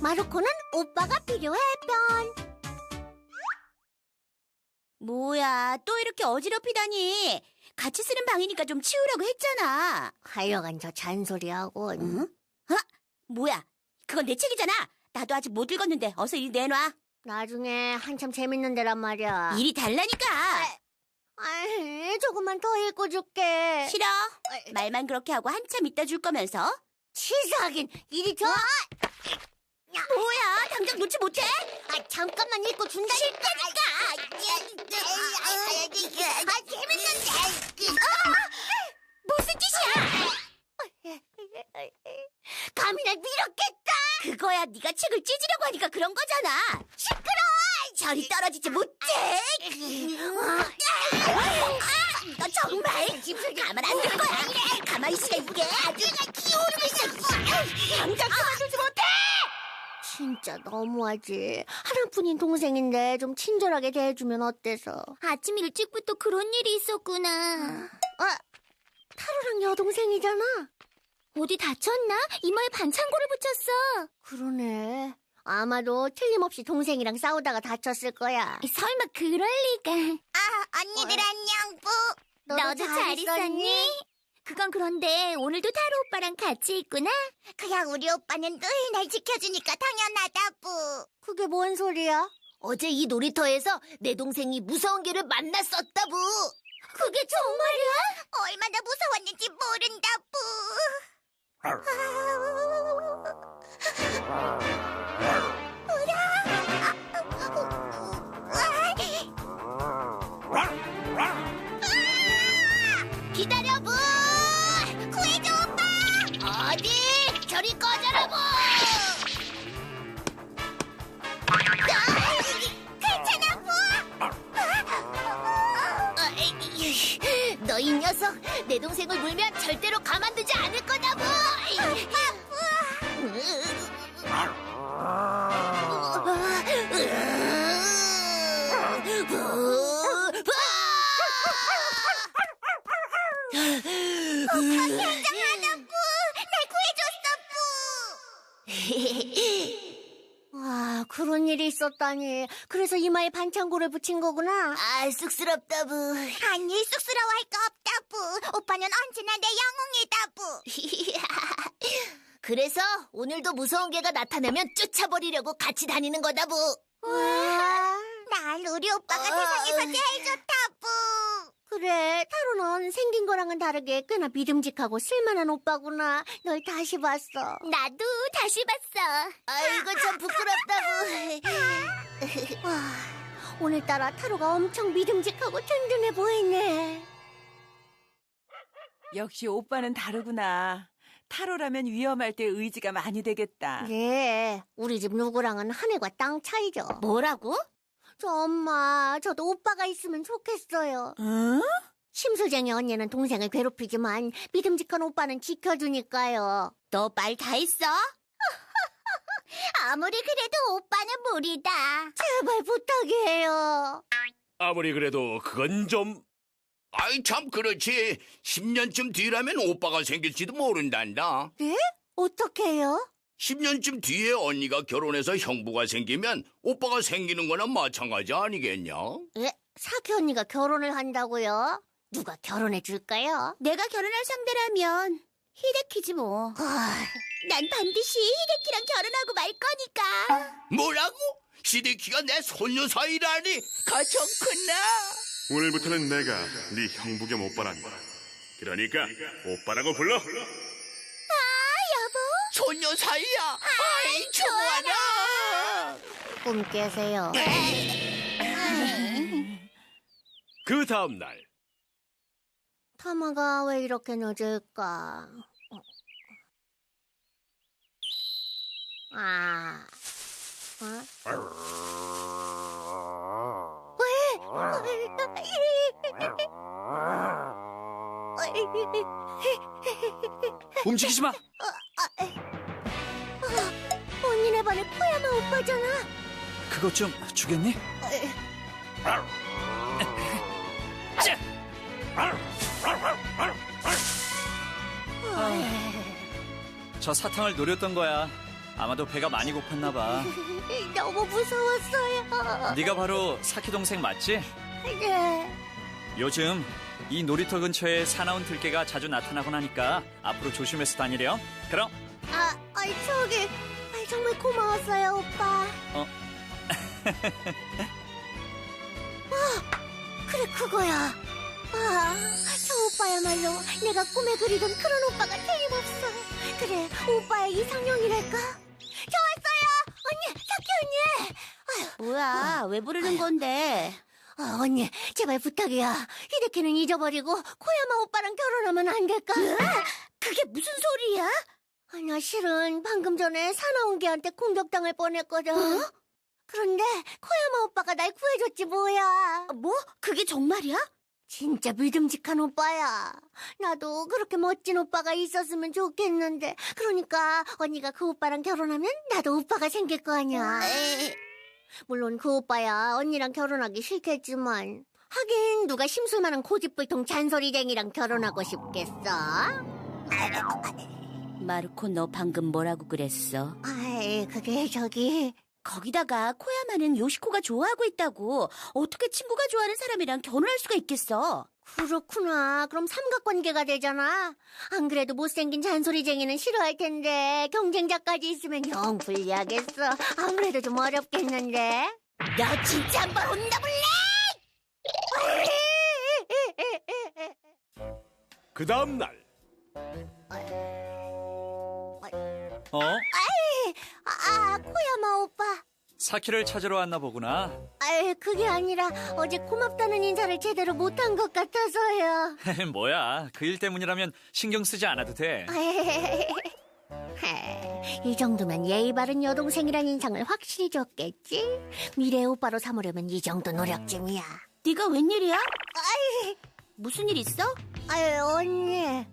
마루코는 오빠가 필요해 편. 뭐야, 또 이렇게 어지럽히다니. 같이 쓰는 방이니까 좀 치우라고 했잖아. 하여간 저 잔소리하고. 응? 어? 뭐야, 그건 내 책이잖아. 나도 아직 못 읽었는데 어서 일 내놔. 나중에 한참 재밌는 데란 말이야. 일이 달라니까. 아이, 조금만 더 읽어줄게. 싫어. 말만 그렇게 하고 한참 있다 줄 거면서. 치사하긴 이리 줘. 뭐야, 당장 놓지 못해? 아, 잠깐만 읽고 준다. 싫다니까. 아, 재밌는데. 무슨 짓이야? 감히 날 밀었겠다. 그거야 네가 책을 찢으려고 하니까 그런 거잖아. 시끄러워. 저리 떨어지지 못해. 아, 너 정말 가만 안 둘 거야. 가만히 있으라 이게 아주 기어오르고 있어. 당장 못해. 진짜 너무하지. 하나뿐인 동생인데 좀 친절하게 대해주면 어때서? 아침 일찍부터 그런 일이 있었구나. 아, 타로랑 여동생이잖아. 어디 다쳤나? 이마에 반창고를 붙였어. 그러네. 아마도 틀림없이 동생이랑 싸우다가 다쳤을 거야. 설마 그럴 리가. 아, 언니들 안녕, 뿌. 너도 잘 있었니? 그건 그런데 오늘도 타로 오빠랑 같이 있구나. 그냥 우리 오빠는 늘 날 지켜주니까 당연하다, 뿌. 그게 뭔 소리야? 어제 이 놀이터에서 내 동생이 무서운 개를 만났었다, 부. 그게 정말이야? 얼마나 무서웠는지 모른다, 뿌. 기다려, 있었다니. 그래서 이마에 반창고를 붙인 거구나. 아, 쑥스럽다, 부. 아니, 쑥스러워할 거 없다, 뿌. 오빠는 언제나 내 영웅이다, 뿌. 그래서 오늘도 무서운 개가 나타나면 쫓아버리려고 같이 다니는 거다, 부. 와, 날 우리 오빠가 아. 세상에서 제일 좋다, 뿌. 그래, 타로는 생긴 거랑은 다르게 꽤나 믿음직하고 쓸만한 오빠구나. 널 다시 봤어. 나도 다시 봤어. 아이고, 참 부끄럽다, 부. 와, 오늘따라 타로가 엄청 믿음직하고 든든해 보이네. 역시 오빠는 다르구나. 타로라면 위험할 때 의지가 많이 되겠다. 네, 우리 집 누구랑은 하늘과 땅 차이죠. 뭐라고? 저 엄마, 저도 오빠가 있으면 좋겠어요. 응? 심술쟁이 언니는 동생을 괴롭히지만 믿음직한 오빠는 지켜주니까요. 너 말 다 했어? 아무리 그래도 오빠는 무리다. 제발 부탁이에요. 아무리 그래도 그건 좀 아이 참 그렇지. 10년쯤 뒤라면 오빠가 생길지도 모른단다. 네? 어떡해요? 10년쯤 뒤에 언니가 결혼해서 형부가 생기면 오빠가 생기는 거나 마찬가지 아니겠냐? 예? 사키 언니가 결혼을 한다고요? 누가 결혼해 줄까요? 내가 결혼할 상대라면 히데키지 뭐. 난 반드시 히데키랑 결혼하고 말 거니까. 뭐라고? 시데키가 내 손녀 사이라니 가졌구나. 오늘부터는 내가 네 형부 겸 오빠란다. 그러니까 오빠라고 불러. 손녀 사이야. 아이 좋아라. 꿈 깨세요. 그 다음 날 타마가 왜 이렇게 늦을까? 아, 어? 움직이지 마! 반의 포야마 오빠잖아. 그것 좀 주겠니? 저 사탕을 노렸던 거야. 아마도 배가 많이 고팠나 봐. 너무 무서웠어요. 네가 바로 사키 동생 맞지? 네. 요즘 이 놀이터 근처에 사나운 들개가 자주 나타나곤 하니까 앞으로 조심해서 다니렴. 그럼 아, 아이 저기, 정말 고마웠어요, 오빠. 어? 아, 그래 그거야. 아, 저 오빠야말로 내가 꿈에 그리던 그런 오빠가 틀림없어. 그래, 오빠의 이상형이랄까. 좋았어요, 언니, 사키 언니. 뭐야, 왜 부르는 건데? 아, 언니, 제발 부탁이야. 히데키는 잊어버리고 코야마 오빠랑 결혼하면 안 될까? 그게 무슨 소리야? 아, 나 실은 방금 전에 사나운기한테 공격당할 뻔했거든. 그런데 코야마 오빠가 날 구해줬지 뭐야. 뭐? 그게 정말이야? 진짜 믿음직한 오빠야. 나도 그렇게 멋진 오빠가 있었으면 좋겠는데. 그러니까 언니가 그 오빠랑 결혼하면 나도 오빠가 생길 거 아니야. 에이, 물론 그 오빠야 언니랑 결혼하기 싫겠지만. 하긴 누가 심술 많은 고집불통 잔소리쟁이랑 결혼하고 싶겠어? 마르코 너 방금 뭐라고 그랬어? 아이, 그게 저기. 거기다가 코야마는 요시코가 좋아하고 있다고 어떻게 친구가 좋아하는 사람이랑 결혼할 수가 있겠어? 그렇구나. 그럼 삼각관계가 되잖아. 안 그래도 못생긴 잔소리쟁이는 싫어할 텐데 경쟁자까지 있으면 영 불리하겠어. 아무래도 좀 어렵겠는데. 너 진짜 한번 혼나볼래? 그 다음 날 어? 아, 코야마 오빠. 사키를 찾으러 왔나 보구나. 아, 그게 아니라 어제 고맙다는 인사를 제대로 못한 것 같아서요. 뭐야? 그 일 때문이라면 신경 쓰지 않아도 돼. 이 정도면 예의 바른 여동생이란 인상을 확실히 줬겠지? 미래 오빠로 삼으려면 이 정도 노력쯤이야. 네가 웬일이야? 무슨 일 있어? 아유, 언니.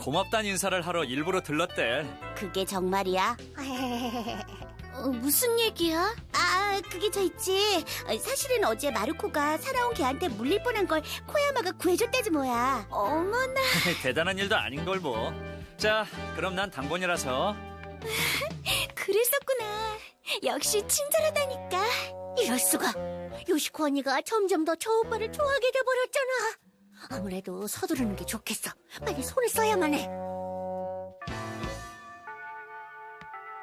고맙단 인사를 하러 일부러 들렀대. 그게 정말이야? 어, 무슨 얘기야? 아, 그게 저 있지. 어, 사실은 어제 마르코가 살아온 개한테 물릴 뻔한 걸 코야마가 구해줬다지 뭐야. 어머나. 대단한 일도 아닌 걸 뭐. 자, 그럼 난 당번이라서 그랬었구나. 역시 친절하다니까. 이럴 수가. 요시코 언니가 점점 더 저 오빠를 좋아하게 돼버렸잖아. 아무래도 서두르는 게 좋겠어. 빨리 손을 써야만 해.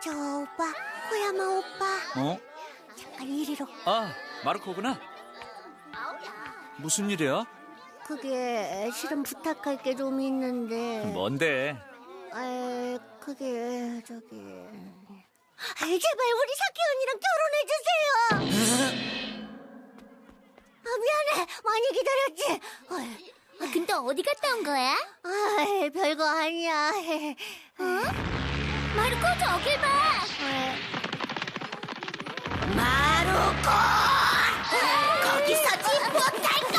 저 오빠, 코야마 오빠. 어? 잠깐 이리로. 아, 마르코구나. 무슨 일이야? 그게 실은 부탁할 게 좀 있는데. 뭔데? 아, 그게 저기. 아, 제발 우리 사키 언니랑 결혼해 주세요. 아, 미안해. 많이 기다렸지. 어이, 근데 어디 갔다 온 거야? 아, 별거 아니야. 마르코 저길 봐. 마르코! 거기 서 지 못할 까?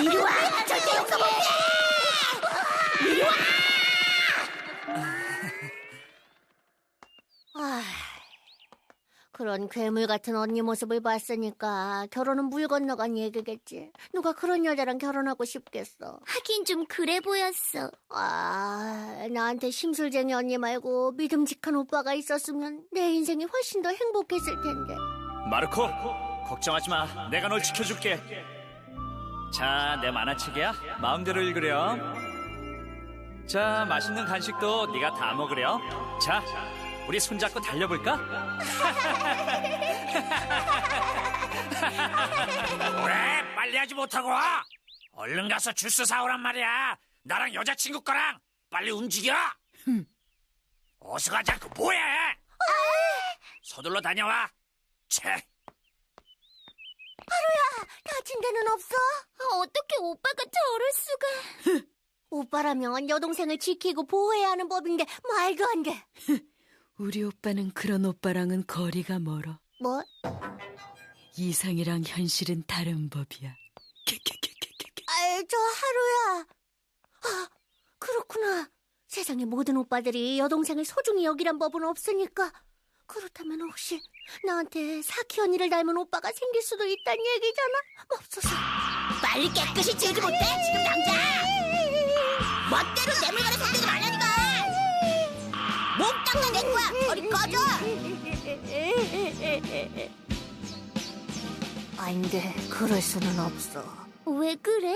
이리 와! 절대 용서 못해! 그런 괴물 같은 언니 모습을 봤으니까 결혼은 물 건너간 얘기겠지. 누가 그런 여자랑 결혼하고 싶겠어. 하긴 좀 그래 보였어. 아, 나한테 심술쟁이 언니 말고 믿음직한 오빠가 있었으면 내 인생이 훨씬 더 행복했을 텐데. 마르코, 걱정하지 마. 내가 널 지켜줄게. 자, 내 만화책이야. 마음대로 읽으렴. 자, 맛있는 간식도 네가 다 먹으렴. 자, 우리 손잡고 달려볼까? 왜 빨리 하지 못하고 와? 얼른 가서 주스 사오란 말이야. 나랑 여자친구 거랑 빨리 움직여. 어서 가자. 그 뭐해? 서둘러 다녀와. 채. 다친 데는 없어? 어떻게 오빠가 저럴 수가? 오빠라면 여동생을 지키고 보호해야 하는 법인데 말도 안 돼. 우리 오빠는 그런 오빠랑은 거리가 멀어. 뭐? 이상이랑 현실은 다른 법이야. 아, 저 하루야. 아, 그렇구나. 세상의 모든 오빠들이 여동생을 소중히 여기란 법은 없으니까. 그렇다면 혹시 나한테 사키 언니를 닮은 오빠가 생길 수도 있다는 얘기잖아? 맙소사. 빨리 깨끗이 지우지 못해? 지금 당장! 멋대로 내 물건에 내 거야. 어리 꺼져. 안돼, 그럴 수는 없어. 왜 그래?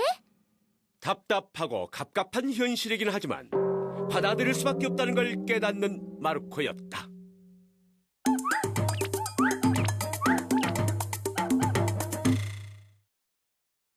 답답하고 갑갑한 현실이긴 하지만 받아들일 수밖에 없다는 걸 깨닫는 마르코였다.